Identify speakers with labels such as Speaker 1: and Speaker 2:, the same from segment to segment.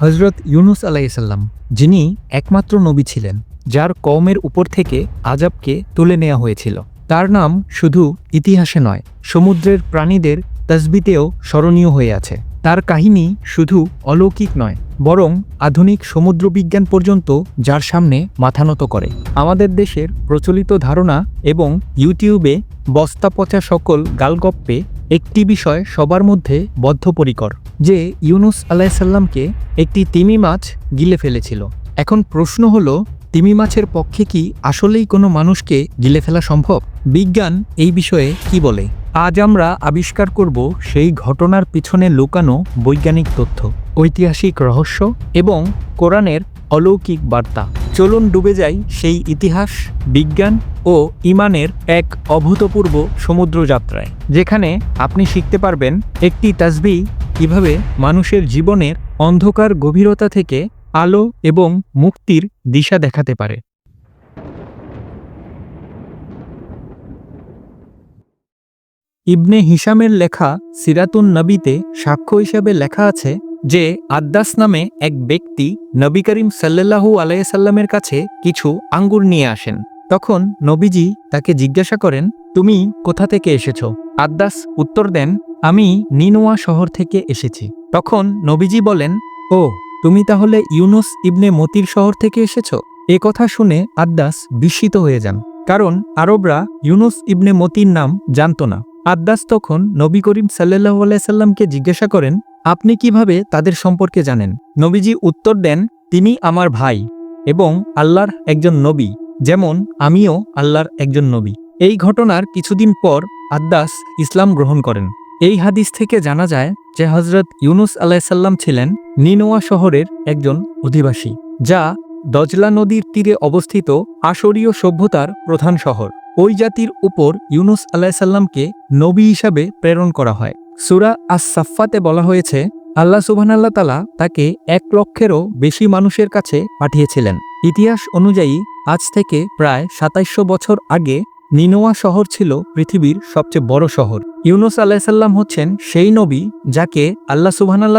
Speaker 1: হজরত ইউনুস আলাইসাল্লাম যিনি একমাত্র নবী ছিলেন, যার কওমের উপর থেকে আজাবকে তুলে নেওয়া হয়েছিল। তার নাম শুধু ইতিহাসে নয়, সমুদ্রের প্রাণীদের তসবিতেও স্মরণীয় হয়ে আছে। তার কাহিনী শুধু অলৌকিক নয়, বরং আধুনিক সমুদ্রবিজ্ঞান পর্যন্ত যার সামনে মাথানত করে। আমাদের দেশের প্রচলিত ধারণা এবং ইউটিউবে বস্তা পচা সকল গালগপ্পে একটি বিষয় সবার মধ্যে বদ্ধপরিকর, যে ইউনুস আলাইসাল্লামকে একটি তিমি মাছ গিলে ফেলেছিল। এখন প্রশ্ন হলো, তিমি মাছের পক্ষে কি আসলেই কোনো মানুষকে গিলে ফেলা সম্ভব? বিজ্ঞান এই বিষয়ে কি বলে? আজ আমরা আবিষ্কার করব সেই ঘটনার পিছনে লুকানো বৈজ্ঞানিক তথ্য, ঐতিহাসিক রহস্য এবং কোরআনের অলৌকিক বার্তা। চলুন ডুবে যাই সেই ইতিহাস, বিজ্ঞান ও ইমানের এক অভূতপূর্ব সমুদ্র যাত্রায় যেখানে আপনি শিখতে পারবেন একটি তাসবি কীভাবে মানুষের জীবনের অন্ধকার গভীরতা থেকে আলো এবং মুক্তির দিশা দেখাতে পারে। ইবনে হিসামের লেখা সিরাতুন নবীতে সাক্ষ্য হিসাবে লেখা আছে যে আদ্দাস নামে এক ব্যক্তি নবী করিম সাল্লাহু আলাইসাল্লামের কাছে কিছু আঙ্গুর নিয়ে আসেন। তখন নবীজি তাকে জিজ্ঞাসা করেন, তুমি কোথা থেকে এসেছ? আদ্দাস উত্তর দেন, আমি নিনোয়া শহর থেকে এসেছি। তখন নবীজি বলেন, ও, তুমি তাহলে ইউনুস ইবনে মতির শহর থেকে এসেছ? এ কথা শুনে আদ্দাস বিস্মিত হয়ে যান, কারণ আরবরা ইউনুস ইবনে মতির নাম জানত না। আদ্দাস তখন নবী করিম সাল্লাহ আলাইসাল্লামকে জিজ্ঞাসা করেন আপনি কীভাবে তাদের সম্পর্কে জানেন? নবীজি উত্তর দেন, তিনি আমার ভাই এবং আল্লাহর একজন নবী, যেমন আমিও আল্লাহর একজন নবী। এই ঘটনার কিছুদিন পর আদ্দাস ইসলাম গ্রহণ করেন। এই হাদিস থেকে জানা যায় যে হজরত ইউনুস আলাইসাল্লাম ছিলেন নিনোয়া শহরের একজন অধিবাসী, যা দজলা নদীর তীরে অবস্থিত আসরীয় সভ্যতার প্রধান শহর। ওই জাতির উপর ইউনুস আলাইসাল্লামকে নবী হিসাবে প্রেরণ করা হয়। সুরা আস সাফাতে বলা হয়েছে, আল্লাহ সুবহানাল্লাহ তালা তাকে এক লক্ষেরও বেশি মানুষের কাছে পাঠিয়েছিলেন। ইতিহাস অনুযায়ী আজ থেকে প্রায় সাতাইশশো বছর আগে নিনোয়া শহর ছিল পৃথিবীর সবচেয়ে বড় শহর। ইউনুস আলাইসাল্লাম হচ্ছেন সেই নবী যাকে আল্লাহ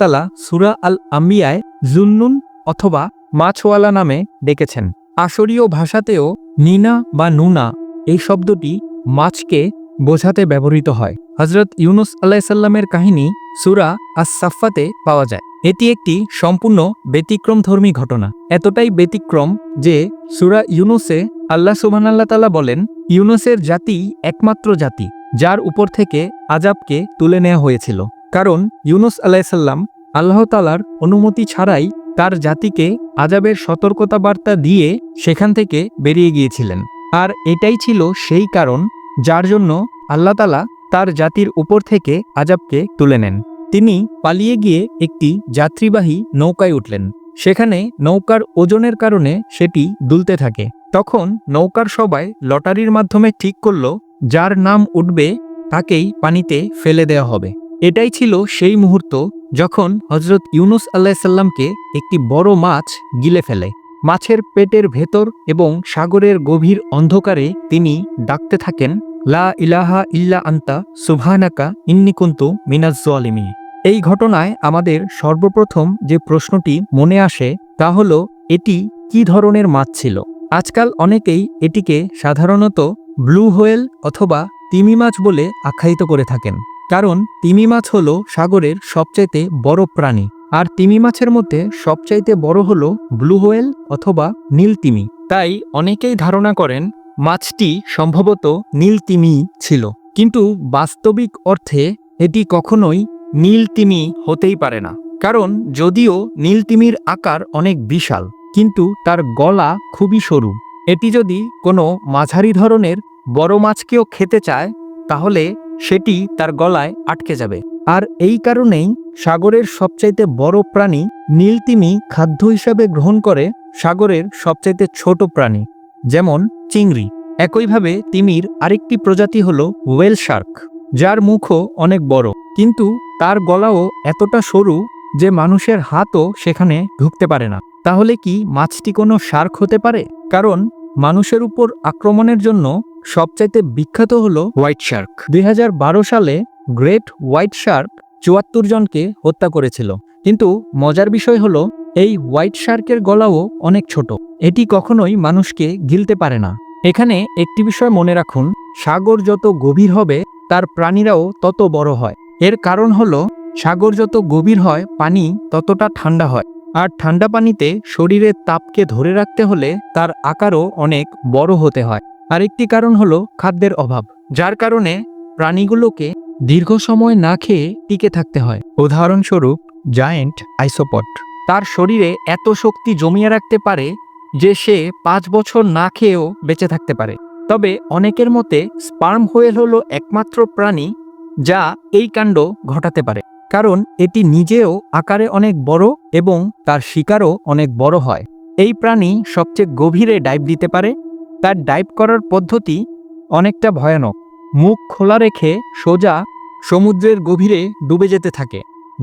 Speaker 1: তালা সুরা আল আম্বিয়ায় জুন্নুন অথবা মাছওয়ালা নামে ডেকেছেন। আসরীয় ভাষাতেও নিনা বা নুনা এই শব্দটি মাছকে বোঝাতে ব্যবহৃত হয়। হজরত ইউনুস আলাইসাল্লামের কাহিনী সুরা আস সাফাতে পাওয়া যায়। এটি একটি সম্পূর্ণ ব্যতিক্রমধর্মী ঘটনা। এতটাই ব্যতিক্রম যে সুরা ইউনুসে আল্লাহ সুবহানাল্লাহ তালা বলেন, ইউনুসের জাতি একমাত্র জাতি, যার উপর থেকে আজাবকে তুলে নেওয়া হয়েছিল। কারণ ইউনুস আলাইসাল্লাম আল্লাহ তালার অনুমতি ছাড়াই তার জাতিকে আজাবের সতর্কতা বার্তা দিয়ে সেখান থেকে বেরিয়ে গিয়েছিলেন। আর এটাই ছিল সেই কারণ যার জন্য আল্লাহ তালা তার জাতির উপর থেকে আজাবকে তুলে নেন। তিনি পালিয়ে গিয়ে একটি যাত্রীবাহী নৌকায় উঠলেন। সেখানে নৌকার ওজনের কারণে সেটি দুলতে থাকে। তখন নৌকার সবাই লটারির মাধ্যমে ঠিক করল, যার নাম উঠবে তাকেই পানিতে ফেলে দেওয়া হবে। এটাই ছিল সেই মুহূর্ত যখন হজরত ইউনুস আল্লাহিসাল্লামকে একটি বড় মাছ গিলে ফেলে। মাছের পেটের ভেতর এবং সাগরের গভীর অন্ধকারে তিনি ডাকতে থাকেন লা ইলাহা ইল্লা আন্তা সুভানাকা ইন্নিকুন্তু মিনাজ্জলিমি এই ঘটনায় আমাদের সর্বপ্রথম যে প্রশ্নটি মনে আসে তা হল, এটি কি ধরনের মাছ ছিল? আজকাল অনেকেই এটিকে সাধারণত ব্লু হোয়েল অথবা তিমি মাছ বলে আখ্যায়িত করে থাকেন। কারণ তিমি মাছ হল সাগরের সবচাইতে বড় প্রাণী, আর তিমি মাছের মধ্যে সবচাইতে বড় হল ব্লু হোয়েল অথবা নীল তিমি। তাই অনেকেই ধারণা করেন মাছটি সম্ভবত নীল তিমি ছিল। কিন্তু বাস্তবিক অর্থে এটি কখনোই নীল তিমি হতেই পারে না। কারণ যদিও নীল তিমির আকার অনেক বিশাল, কিন্তু তার গলা খুবই সরু। এটি যদি কোনো মাঝারি ধরনের বড় মাছকেও খেতে চায়, তাহলে সেটি তার গলায় আটকে যাবে। আর এই কারণেই সাগরের সবচাইতে বড় প্রাণী নীলতিমি খাদ্য হিসাবে গ্রহণ করে সাগরের সবচাইতে ছোট প্রাণী, যেমন চিংড়ি। একইভাবে তিমির আরেকটি প্রজাতি হল ওয়েল শার্ক, যার মুখও অনেক বড়। কিন্তু তার গলাও এতটা সরু যে মানুষের হাতও সেখানে ঢুকতে পারে না। তাহলে কি মাছটি কোনো শার্ক হতে পারে? কারণ মানুষের উপর আক্রমণের জন্য সবচাইতে বিখ্যাত হল হোয়াইট শার্ক। দুই হাজার বারো সালে গ্রেট হোয়াইট শার্ক চুয়াত্তর জনকে হত্যা করেছিল। কিন্তু মজার বিষয় হলো, এই হোয়াইট শার্কের গলাও অনেক ছোট। এটি কখনোই মানুষকে গিলতে পারে না। এখানে একটি বিষয় মনে রাখুন, সাগর যত গভীর হবে, তার প্রাণীরাও তত বড় হয়। এর কারণ হলো, সাগর যত গভীর হয়, পানি ততটা ঠান্ডা হয়। আর ঠান্ডা পানিতে শরীরের তাপকে ধরে রাখতে হলে তার আকারও অনেক বড় হতে হয়। আরেকটি কারণ হলো খাদ্যের অভাব, যার কারণে প্রাণীগুলোকে দীর্ঘ সময় না খেয়ে টিকে থাকতে হয়। উদাহরণস্বরূপ, জায়েন্ট আইসোপট। তার শরীরে এত শক্তি জমিয়ে রাখতে পারে যে সে পাঁচ বছর না খেয়েও বেঁচে থাকতে পারে। তবে অনেকের মতে স্পার্ম হোয়েল হলো একমাত্র প্রাণী যা এই কাণ্ড ঘটাতে পারে। কারণ এটি নিজেও আকারে অনেক বড় এবং তার শিকারও অনেক বড় হয়। এই প্রাণী সবচেয়ে গভীরে ডাইভ দিতে পারে। তার ডাইভ করার পদ্ধতি অনেকটা ভয়ানক। মুখ খোলা রেখে সোজা সমুদ্রের গভীরে ডুবে যেতে থাকে।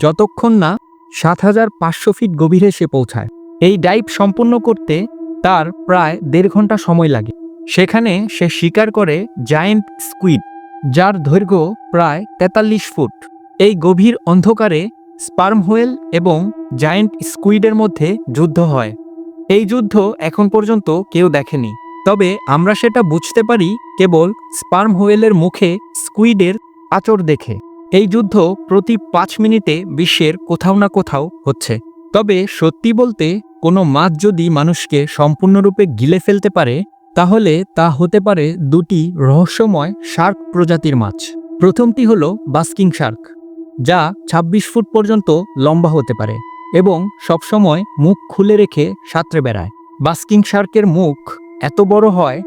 Speaker 1: যতক্ষণ না সাত হাজার পাঁচশো ফিট গভীরে সে পৌঁছায়। এই ডাইভ সম্পূর্ণ করতে তার প্রায় দেড় ঘণ্টা সময় লাগে। সেখানে সে শিকার করে জায়েন্ট স্কুইড যার দৈর্ঘ্য প্রায় তেতাল্লিশ ফুট। এই গভীর অন্ধকারে স্পার্ম হোয়েল এবং জায়েন্ট স্কুইডের মধ্যে যুদ্ধ হয়। এই যুদ্ধ এখন পর্যন্ত কেউ দেখেনি, তবে আমরা সেটা বুঝতে পারি কেবল স্পার্ম হোয়েলের মুখে স্কুইডের আচর দেখে। এই যুদ্ধ প্রতি পাঁচ মিনিটে বিশ্বের কোথাও না কোথাও হচ্ছে। তবে সত্যি বলতে, কোনো মাছ যদি মানুষকে সম্পূর্ণরূপে গিলে ফেলতে পারে, তাহলে তা হতে পারে দুটি রহস্যময় শার্ক প্রজাতির মাছ। প্রথমটি হল বাস্কিং শার্ক, যা ২৬ ফুট পর্যন্ত লম্বা হতে পারে এবং সবসময় মুখ খুলে রেখে সাঁতরে বেড়ায়। বাস্কিং শার্কের মুখ এত বড় হয়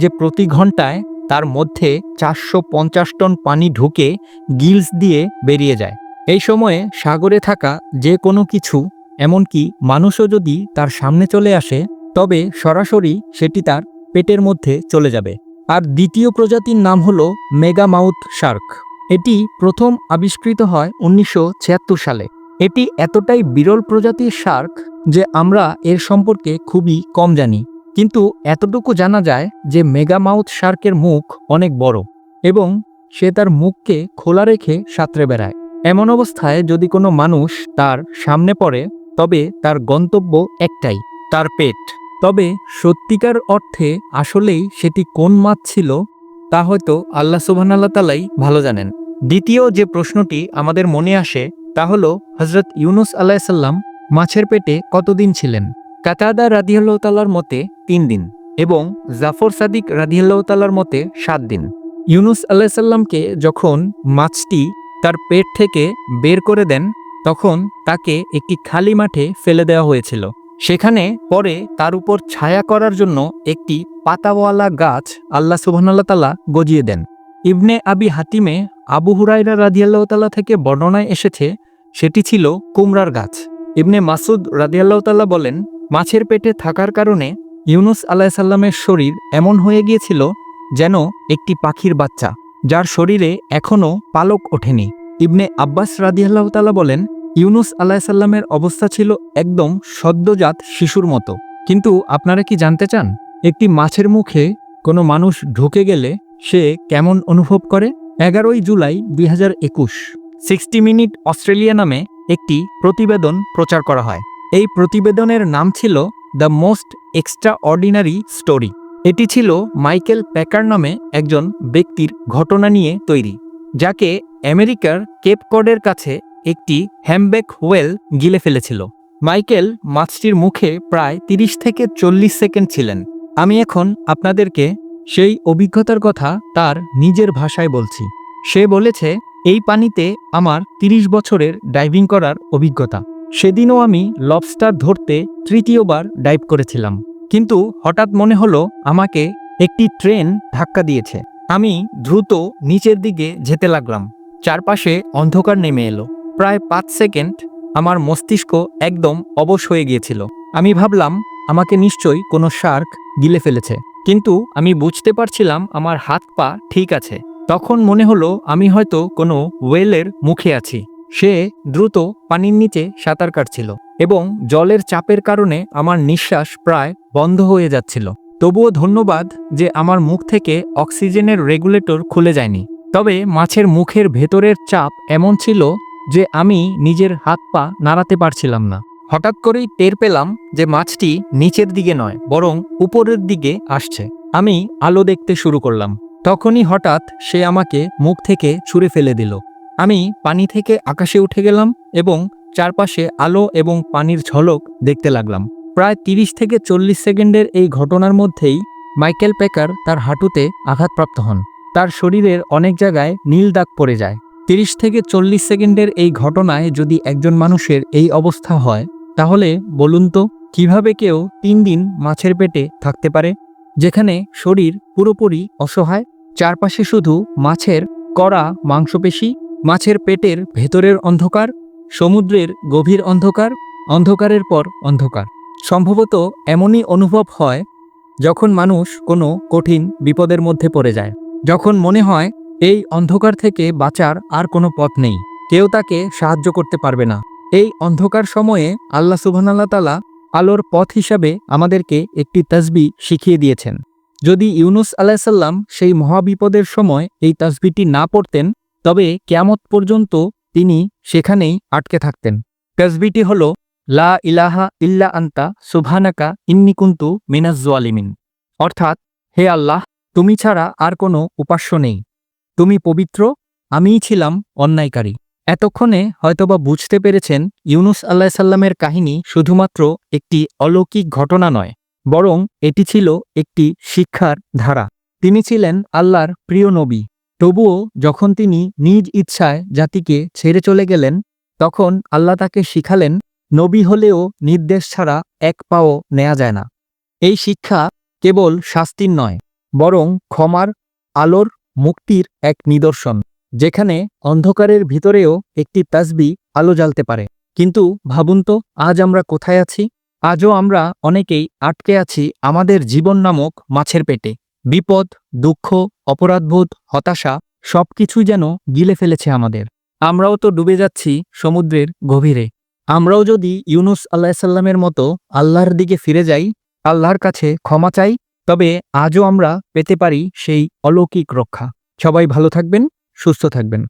Speaker 1: যে প্রতি ঘন্টায় তার মধ্যে চারশো পঞ্চাশ টন পানি ঢুকে গিলস দিয়ে বেরিয়ে যায়। এই সময়ে সাগরে থাকা যে কোনো কিছু এমনকি মানুষও যদি তার সামনে চলে আসে, তবে সরাসরি সেটি তার পেটের মধ্যে চলে যাবে। আর দ্বিতীয় প্রজাতির নাম হল মেগামাউথ শার্ক। এটি প্রথম আবিষ্কৃত হয় উনিশশো ছিয়াত্তর সালে। এটি এতটাই বিরল প্রজাতির শার্ক যে আমরা এর সম্পর্কে খুবই কম জানি। কিন্তু এতটুকু জানা যায় যে মেগামাউথ শার্কের মুখ অনেক বড় এবং সে তার মুখকে খোলা রেখে সাঁতরে বেড়ায়। এমন অবস্থায় যদি কোনো মানুষ তার সামনে পড়ে তবে তার গন্তব্য একটাই, তার পেট। তবে সত্যিকার অর্থে আসলেই সেটি কোন মাছ ছিল, তা হয়তো আল্লাহ সুবহানাল্লাহ তালাই ভালো জানেন। দ্বিতীয় যে প্রশ্নটি আমাদের মনে আসে, তা হল হজরত ইউনুস আলাহিসাল্লাম মাছের পেটে কতদিন ছিলেন? কাতাদা রাদিয়াল্লাহ তালার মতে তিন দিন এবং জাফর সাদিক রাদিয়াল্লাহ তালার মতে সাত দিন। ইউনুস আলাহিসাল্লামকে যখন মাছটি তার পেট থেকে বের করে দেন তখন তাকে একটি খালি মাঠে ফেলে দেওয়া হয়েছিল। সেখানে পরে তার উপর ছায়া করার জন্য একটি পাতাওয়ালা গাছ আল্লাহ সুবহানাল্লাহ তালা গজিয়ে দেন। ইবনে আবি হাতিমে আবু হুরাইরা রাদিয়াল্লাহ থেকে বর্ণনায় এসেছে, সেটি ছিল কুমড়ার গাছ। ইবনে মাসুদ রাদিয়াল্লাহ তাল্লাহ বলেন, মাছের পেটে থাকার কারণে ইউনুস আলাহিসাল্লামের শরীর এমন হয়ে গিয়েছিল যেন একটি পাখির বাচ্চা, যার শরীরে এখনও পালক ওঠেনি। ইবনে আব্বাস রাদিয়াল্লাহ তালা বলেন, ইউনুস আলাহিসাল্লামের অবস্থা ছিল একদম সদ্যজাত শিশুর মতো। কিন্তু আপনারা কি জানতে চান, একটি মাছের মুখে কোনো মানুষ ঢুকে গেলে সে কেমন অনুভব করে? এগারোই জুলাই দুই হাজার একুশ, সিক্সটি মিনিট অস্ট্রেলিয়া নামে একটি প্রতিবেদন প্রচার করা হয়। এই প্রতিবেদনের নাম ছিল the most extraordinary story. এটি ছিল মাইকেল প্যাকার নামে একজন ব্যক্তির ঘটনা নিয়ে তৈরি। যাকে আমেরিকার কেপ কডের কাছে একটি হ্যামবেক হোয়েল গিলে ফেলেছিল। মাইকেল মাছটির মুখে প্রায় ৩০ থেকে চল্লিশ সেকেন্ড ছিলেন। আমি এখন আপনাদেরকে সেই অভিজ্ঞতার কথা তার নিজের ভাষায় বলছি। সে বলেছে, এই পানিতে আমার ৩০ বছরের ডাইভিং করার অভিজ্ঞতা। সেদিনও আমি লবস্টার ধরতে তৃতীয়বার ডাইভ করেছিলাম। কিন্তু হঠাৎ মনে হলো আমাকে একটি ট্রেন ধাক্কা দিয়েছে। আমি দ্রুত নিচের দিকে যেতে লাগলাম। চারপাশে অন্ধকার নেমে এলো। প্রায় পাঁচ সেকেন্ড আমার মস্তিষ্ক একদম অবশ হয়ে গিয়েছিল। আমি ভাবলাম, আমাকে নিশ্চয়ই কোনো শার্ক গিলে ফেলেছে। কিন্তু আমি বুঝতে পারছিলাম আমার হাত পা ঠিক আছে। তখন মনে হলো, আমি হয়তো কোনো ওয়েলের মুখে আছি। সে দ্রুত পানির নিচে সাঁতার কাটছিল এবং জলের চাপের কারণে আমার নিঃশ্বাস প্রায় বন্ধ হয়ে যাচ্ছিল। তবুও ধন্যবাদ যে আমার মুখ থেকে অক্সিজেনের রেগুলেটর খুলে যায়নি। তবে মাছের মুখের ভেতরের চাপ এমন ছিল যে আমি নিজের হাত পা নাড়াতে পারছিলাম না। হঠাৎ করেই টের পেলাম যে মাছটি নিচের দিকে নয়, বরং উপরের দিকে আসছে। আমি আলো দেখতে শুরু করলাম। তখনই হঠাৎ সে আমাকে মুখ থেকে ছুঁড়ে ফেলে দিল। আমি পানি থেকে আকাশে উঠে গেলাম এবং চারপাশে আলো এবং পানির ঝলক দেখতে লাগলাম। প্রায় তিরিশ থেকে চল্লিশ সেকেন্ডের এই ঘটনার মধ্যেই মাইকেল পেকার তার হাঁটুতে আঘাতপ্রাপ্ত হন। তার শরীরের অনেক জায়গায় নীল দাগ পড়ে যায়। তিরিশ থেকে চল্লিশ সেকেন্ডের এই ঘটনায় যদি একজন মানুষের এই অবস্থা হয়, তাহলে বলুন তো, কীভাবে কেউ তিন দিন মাছের পেটে থাকতে পারে? যেখানে শরীর পুরোপুরি অসহায়, চারপাশে শুধু মাছের কড়া মাংসপেশি, মাছের পেটের ভেতরের অন্ধকার, সমুদ্রের গভীর অন্ধকার, অন্ধকারের পর অন্ধকার। সম্ভবত এমনই অনুভব হয় যখন মানুষ কোনো কঠিন বিপদের মধ্যে পড়ে যায়। যখন মনে হয় এই অন্ধকার থেকে বাঁচার আর কোনো পথ নেই, কেউ তাকে সাহায্য করতে পারবে না। এই অন্ধকার সময়ে আল্লাহ সুবহানাল্লাহ তালা আলোর পথ হিসাবে আমাদেরকে একটি তসবি শিখিয়ে দিয়েছেন। যদি ইউনুস আলাহিসাল্লাম সেই মহাবিপদের সময় এই তসবিটি না পড়তেন, তবে কেয়ামত পর্যন্ত তিনি সেখানেই আটকে থাকতেন। তসবিটি হল লা ইলাহা ইল্লা আন্তা সুবহানাকা ইন্নিকুন্তু মিনাজ্জোয়ালিমিন অর্থাৎ, হে আল্লাহ, তুমি ছাড়া আর কোনো উপাস্য নেই। তুমি পবিত্র, আমিই ছিলাম অন্যায়কারী। এতক্ষণে হয়তোবা বুঝতে পেরেছেন ইউনুস আল্লাহ সাল্লামের কাহিনী শুধুমাত্র একটি অলৌকিক ঘটনা নয়, বরং এটি ছিল একটি শিক্ষার ধারা। তিনি ছিলেন আল্লাহর প্রিয় নবী। তবুও যখন তিনি নিজ ইচ্ছায় জাতিকে ছেড়ে চলে গেলেন, তখন আল্লাহ তাকে শিখালেন নবী হলেও নির্দেশ ছাড়া এক পাও নেয়া যায় না। এই শিক্ষা কেবল শাস্তির নয়, বরং ক্ষমার, আলোর, মুক্তির এক নিদর্শন, যেখানে অন্ধকারের ভিতরেও একটি তাসবি আলো জ্বালতে পারে। কিন্তু ভাবুন তো, আজ আমরা কোথায় আছি? আজও আমরা অনেকেই আটকে আছি আমাদের জীবন নামক মাছের পেটে। বিপদ, দুঃখ, অপরাধবোধ, হতাশা সবকিছুই যেন গিলে ফেলেছে আমাদের। আমরাও তো ডুবে যাচ্ছি সমুদ্রের গভীরে। আমরাও যদি ইউনুস আল্লাহ সাল্লামের মতো আল্লাহর দিকে ফিরে যাই, আল্লাহর কাছে ক্ষমা চাই, তবে আজও আমরা পেতে পারি সেই অলৌকিক রক্ষা। সবাই ভালো থাকবেন, সুস্থ থাকবেন।